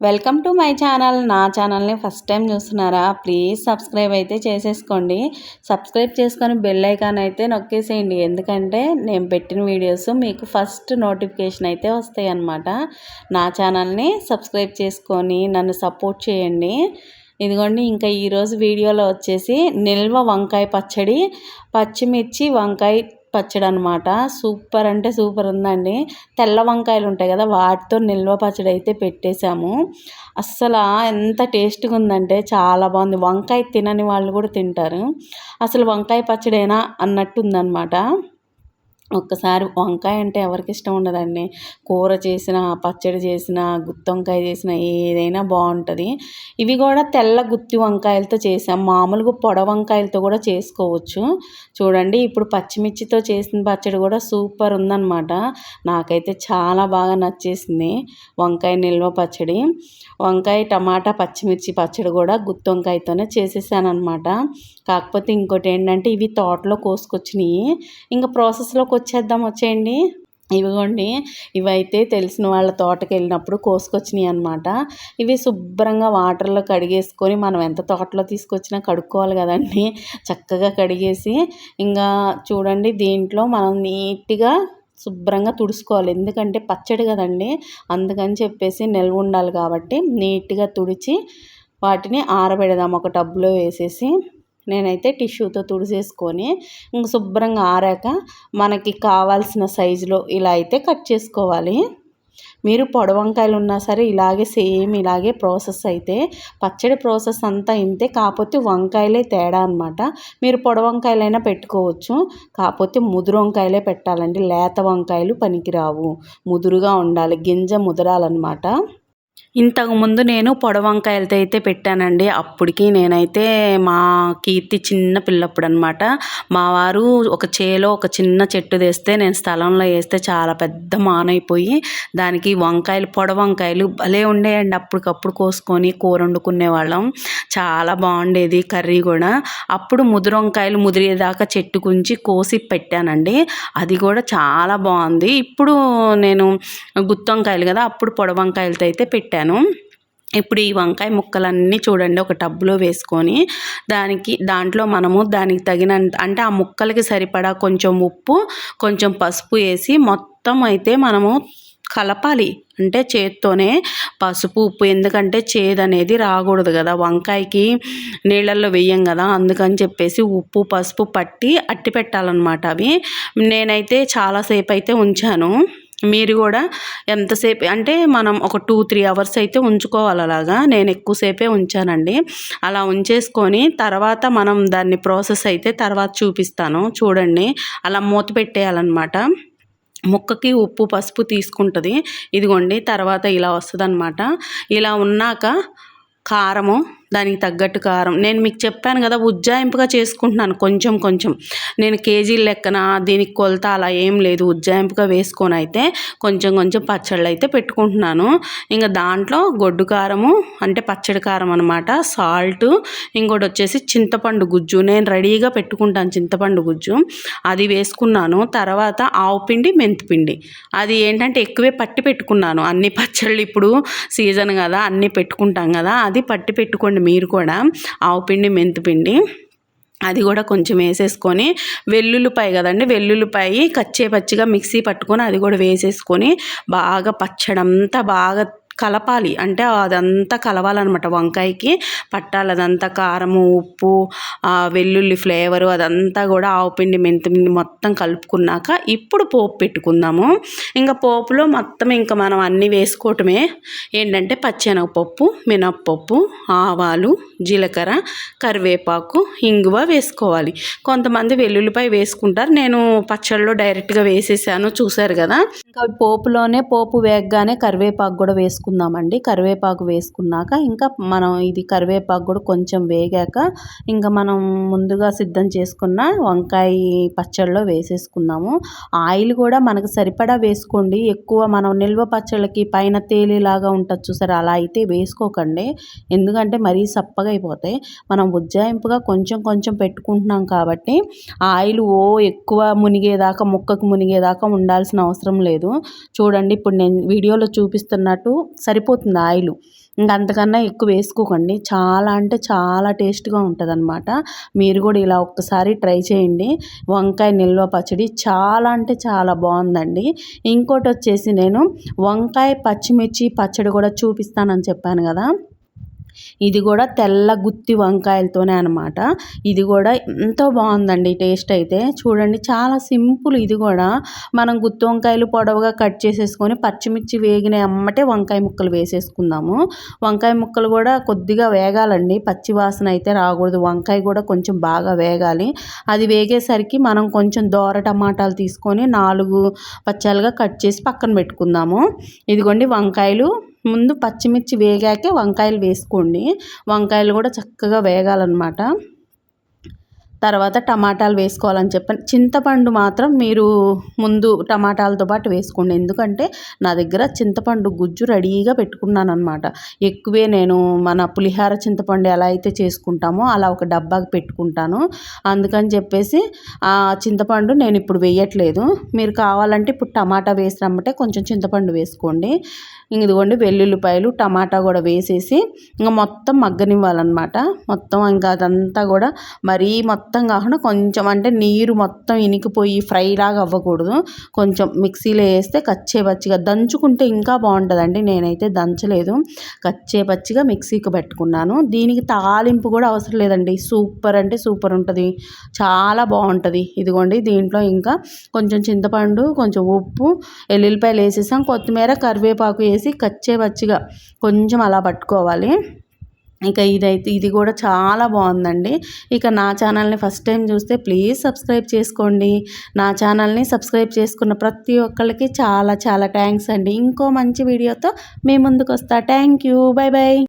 Welcome to my channel. నా ఛానల్ని first time చూస్తున్నారా? ప్లీజ్ సబ్స్క్రైబ్ అయితే చేసేసుకోండి. సబ్స్క్రైబ్ చేసుకొని బెల్ ఐకాన్ అయితే నొక్కేసేయండి. ఎందుకంటే నేను పెట్టిన వీడియోస్ మీకు ఫస్ట్ నోటిఫికేషన్ అయితే వస్తాయి అన్నమాట నా ఛానల్ని సబ్స్క్రైబ్ చేసుకొని నన్ను సపోర్ట్ చేయండి. ఇదిగోండి ఇంకా ఈరోజు వీడియోలో వచ్చేసి నిల్వ వంకాయ పచ్చడి పచ్చిమిర్చి వంకాయ పచ్చడి అనమాట సూపర్ అంటే సూపర్ ఉందండి. తెల్ల వంకాయలు ఉంటాయి కదా వాటితో నిల్వ పచ్చడి అయితే పెట్టేశాము. అస్సలు ఎంత టేస్ట్గా ఉందంటే చాలా బాగుంది. వంకాయ తినని వాళ్ళు కూడా తింటారు. అసలు వంకాయ పచ్చడేనా అన్నట్టు ఉందన్నమాట. ఒక్కసారి వంకాయ అంటే ఎవరికి ఇష్టం ఉండదండి. కూర చేసిన పచ్చడి చేసిన గుత్తి వంకాయ చేసిన ఏదైనా బాగుంటుంది. ఇవి కూడా తెల్ల గుత్తి వంకాయలతో చేసాం. మామూలుగా పొడ వంకాయలతో కూడా చేసుకోవచ్చు. చూడండి ఇప్పుడు పచ్చిమిర్చితో చేసిన పచ్చడి కూడా సూపర్ ఉందన్నమాట. నాకైతే చాలా బాగా నచ్చేసింది వంకాయ నిల్వ పచ్చడి. వంకాయ టమాటా పచ్చిమిర్చి పచ్చడి కూడా గుత్తి వంకాయతోనే చేసేసాను అనమాట కాకపోతే ఇంకోటి ఏంటంటే ఇవి తోటలో కోసుకొచ్చినాయి. ఇంకా ప్రాసెస్లో ప్రాసెస్లోకి వచ్చేద్దాం వచ్చేయండి. ఇవిగోండి ఇవైతే తెలిసిన వాళ్ళ తోటకి వెళ్ళినప్పుడు కోసుకొచ్చినాయి అనమాట ఇవి శుభ్రంగా వాటర్లో కడిగేసుకొని మనం ఎంత తోటలో తీసుకొచ్చినా కడుక్కోవాలి కదండి. చక్కగా కడిగేసి ఇంకా చూడండి దీంట్లో మనం నీట్గా శుభ్రంగా తుడుచుకోవాలి. ఎందుకంటే పచ్చడి కదండి. అందుకని చెప్పేసి నిల్వ ఉండాలి కాబట్టి నీట్గా తుడిచి వాటిని ఆరబెడదాం. ఒక టబ్లో వేసేసి నేనైతే టిష్యూతో తుడిసేసుకొని శుభ్రంగా ఆరాక మనకి కావాల్సిన సైజులో ఇలా అయితే కట్ చేసుకోవాలి. మీరు పొడవంకాయలు ఉన్నా సరే ఇలాగే సేమ్ ఇలాగే ప్రాసెస్ అయితే పచ్చడి ప్రాసెస్ అంతా ఇంతే కాకపోతే వంకాయలే తేడా అనమాట మీరు పొడవంకాయలైనా పెట్టుకోవచ్చు కాకపోతే ముదురు వంకాయలే పెట్టాలండి. లేత వంకాయలు పనికిరావు. ముదురుగా ఉండాలి గింజ ముదరాలన్నమాట. ఇంతకుముందు నేను పొడవంకాయలతో అయితే పెట్టానండి. అప్పటికి నేనైతే మా కీర్తి చిన్న పిల్లప్పుడు అనమాట మా వారు ఒక చేలో ఒక చిన్న చెట్టు తెస్తే నేను స్థలంలో వేస్తే చాలా పెద్ద మానైపోయి దానికి వంకాయలు పొడవంకాయలు భలే ఉండేయండి. అప్పటికప్పుడు కోసుకొని కూర వండుకునే వాళ్ళం చాలా బాగుండేది కర్రీ కూడా. అప్పుడు ముదురు వంకాయలు ముదిరేదాకా చెట్టు గురించి కోసి పెట్టానండి. అది కూడా చాలా బాగుంది. ఇప్పుడు నేను గుత్తి వంకాయలు కదా అప్పుడు పొడవంకాయలతో అయితే పెట్టాను. ఇప్పుడు ఈ వంకాయ ముక్కలన్నీ చూడండి ఒక టబ్లో వేసుకొని దానికి దాంట్లో మనము దానికి తగినంత అంటే ఆ ముక్కలకి సరిపడా కొంచెం ఉప్పు కొంచెం పసుపు వేసి మొత్తం అయితే మనము కలపాలి. అంటే చేత్తోనే పసుపు ఉప్పు ఎందుకంటే చేదు అనేది రాకూడదు కదా. వంకాయకి నీళ్ళల్లో వేయం కదా. అందుకని చెప్పేసి ఉప్పు పసుపు పట్టి అట్టి పెట్టాలన్నమాట అవి. నేనైతే చాలాసేపు అయితే ఉంచాను. మీరు కూడా ఎంతసేపు అంటే మనం ఒక టూ త్రీ అవర్స్ అయితే ఉంచుకోవాలి అలాగా. నేను ఎక్కువసేపే ఉంచానండి. అలా ఉంచేసుకొని తర్వాత మనం దాన్ని ప్రాసెస్ అయితే తర్వాత చూపిస్తాను. చూడండి. అలా మూత పెట్టేయాలన్నమాట. ముక్కకి ఉప్పు పసుపు తీసుకుంటుంది. ఇదిగోండి. తర్వాత ఇలా వస్తుంది ఇలా ఉన్నాక కారము దానికి తగ్గట్టు కారం. నేను మీకు చెప్పాను కదా ఉజ్జాయింపుగా చేసుకుంటున్నాను కొంచెం కొంచెం. నేను కేజీల లెక్కన దీనికి కొలత అలా ఏం లేదు. ఉజ్జాయింపుగా వేసుకొని అయితే కొంచెం కొంచెం పచ్చళ్ళు అయితే పెట్టుకుంటున్నాను. ఇంకా దాంట్లో గొడ్డు కారము అంటే పచ్చడి కారం అనమాట సాల్ట్ ఇంకోటి వచ్చేసి చింతపండు గుజ్జు. నేను రెడీగా పెట్టుకుంటాను చింతపండు గుజ్జు. అది వేసుకున్నాను. తర్వాత ఆవు పిండి మెంతిపిండి అది ఏంటంటే ఎక్కువే పట్టి పెట్టుకున్నాను. అన్ని పచ్చళ్ళు ఇప్పుడు సీజన్ కదా అన్నీ పెట్టుకుంటాం కదా అది పట్టి పెట్టుకోండి మీరు కూడా ఆవు పిండి మెంతిపిండి అది కూడా కొంచెం వేసేసుకొని వెల్లుల్లిపాయ కదండి వెల్లుల్లిపాయ కచ్చే పచ్చిగా మిక్సీ పట్టుకొని అది కూడా వేసేసుకొని బాగా పచ్చడంతా బాగా కలపాలి. అంటే అదంతా కలవాలన్నమాట. వంకాయకి పట్టాలి అదంతా కారము ఉప్పు వెల్లుల్లి ఫ్లేవరు అదంతా కూడా ఆవుపిండి మెంతిపిండి మొత్తం కలుపుకున్నాక ఇప్పుడు పోపు పెట్టుకుందాము. ఇంకా పోపులో మొత్తం ఇంకా మనం అన్నీ వేసుకోవటమే. ఏంటంటే పచ్చెనగపప్పు మినప్పప్పు ఆవాలు జీలకర్ర కరివేపాకు ఇంగువ వేసుకోవాలి. కొంతమంది వెల్లుల్లిపాయ వేసుకుంటారు. నేను పచ్చళ్ళలో డైరెక్ట్గా వేసేసాను. చూశారు కదా? ఇంకా పోపులోనే పోపు వేగగానే కరివేపాకు కూడా వేసుకుంటాను వేసుకుందామండి. కరివేపాకు వేసుకున్నాక ఇంకా మనం ఇది కరివేపాకు కూడా కొంచెం వేగాక ఇంకా మనం ముందుగా సిద్ధం చేసుకున్న వంకాయ పచ్చళ్ళలో వేసేసుకుందాము. ఆయిల్ కూడా మనకు సరిపడా వేసుకోండి. ఎక్కువ మనం నిల్వ పచ్చళ్ళకి పైన తేలిలాగా ఉంటుంది చూసారు? అలా అయితే వేసుకోకండి. ఎందుకంటే మరీ సప్పగా అయిపోతాయి. మనం ఉజ్జాయింపుగా కొంచెం కొంచెం పెట్టుకుంటున్నాం కాబట్టి ఆయిల్ ఓ ఎక్కువ మునిగేదాకా ముక్కకు మునిగేదాకా ఉండాల్సిన అవసరం లేదు. చూడండి ఇప్పుడు నేను వీడియోలో చూపిస్తున్నట్టు సరిపోతుంది ఆయిల్. ఇంకా అంతకన్నా ఎక్కువ వేసుకోకండి. చాలా అంటే చాలా టేస్ట్గా ఉంటుంది మీరు కూడా ఇలా ఒక్కసారి ట్రై చేయండి. వంకాయ నిల్వ పచ్చడి చాలా అంటే చాలా బాగుందండి. ఇంకోటి వచ్చేసి నేను వంకాయ పచ్చిమిర్చి పచ్చడి కూడా చూపిస్తానని చెప్పాను కదా. ఇది కూడా తెల్ల గుత్తి వంకాయలతోనే అనమాట ఇది కూడా ఎంతో బాగుందండి టేస్ట్ అయితే. చూడండి చాలా సింపుల్ ఇది కూడా. మనం గుత్తి వంకాయలు పొడవుగా కట్ చేసేసుకొని పచ్చిమిర్చి వేగిన అమ్మటే వంకాయ ముక్కలు వేసేసుకుందాము. వంకాయ ముక్కలు కూడా కొద్దిగా వేగాలండి. పచ్చి వాసన అయితే రాకూడదు. వంకాయ కూడా కొంచెం బాగా వేగాలి. అది వేగేసరికి మనం కొంచెం దోర టమాటాలు తీసుకొని నాలుగు పచ్చాలుగా కట్ చేసి పక్కన పెట్టుకుందాము. ఇదిగోండి వంకాయలు. ముందు పచ్చిమిర్చి వేగాకే వంకాయలు వేసుకోండి. వంకాయలు కూడా చక్కగా వేగాలన్నమాట. తర్వాత టమాటాలు వేసుకోవాలని చెప్పాను చింతపండు మాత్రం మీరు ముందు టమాటాలతో పాటు వేసుకోండి. ఎందుకంటే నా దగ్గర చింతపండు గుజ్జు రెడీగా పెట్టుకున్నాను అనమాట ఎక్కువే నేను మన పులిహార చింతపండు ఎలా అయితే చేసుకుంటామో అలా ఒక డబ్బాకి పెట్టుకుంటాను. అందుకని చెప్పేసి ఆ చింతపండు నేను ఇప్పుడు వేయట్లేదు. మీరు కావాలంటే ఇప్పుడు టమాటా వేసినమ్మంటే కొంచెం చింతపండు వేసుకోండి. ఇదిగోండి వెల్లుల్లిపాయలు టమాటా కూడా వేసేసి ఇంకా మొత్తం మగ్గనివ్వాలన్నమాట. మొత్తం ఇంకా అదంతా కూడా మరీ మొత్తం కాకుండా కొంచెం అంటే నీరు మొత్తం ఇనికిపోయి ఫ్రై లాగా అవ్వకూడదు. కొంచెం మిక్సీలో వేస్తే కచ్చే పచ్చిగా దంచుకుంటే ఇంకా బాగుంటుందండి. నేనైతే దంచలేదు. కచ్చే పచ్చిగా మిక్సీకి పెట్టుకున్నాను. దీనికి తాలింపు కూడా అవసరం లేదండి. సూపర్ అంటే సూపర్ ఉంటుంది. చాలా బాగుంటుంది. ఇదిగోండి దీంట్లో ఇంకా కొంచెం చింతపండు కొంచెం ఉప్పు ఎల్లుల్లిపాయలు వేసేసాం. కొత్తిమీర కరివేపాకు వేసి కచ్చే పచ్చిగా కొంచెం అలా పట్టుకోవాలి. ఇక ఇదైతే ఇది కూడా చాలా బాగుందండి. ఇక నా ఛానల్ని ఫస్ట్ టైం చూస్తే ప్లీజ్ సబ్స్క్రైబ్ చేసుకోండి. నా ఛానల్ని సబ్స్క్రైబ్ చేసుకున్న ప్రతి ఒక్కళ్ళకి చాలా చాలా థ్యాంక్స్ అండి. ఇంకో మంచి వీడియోతో మీ ముందుకు వస్తా థ్యాంక్ యూ. Bye bye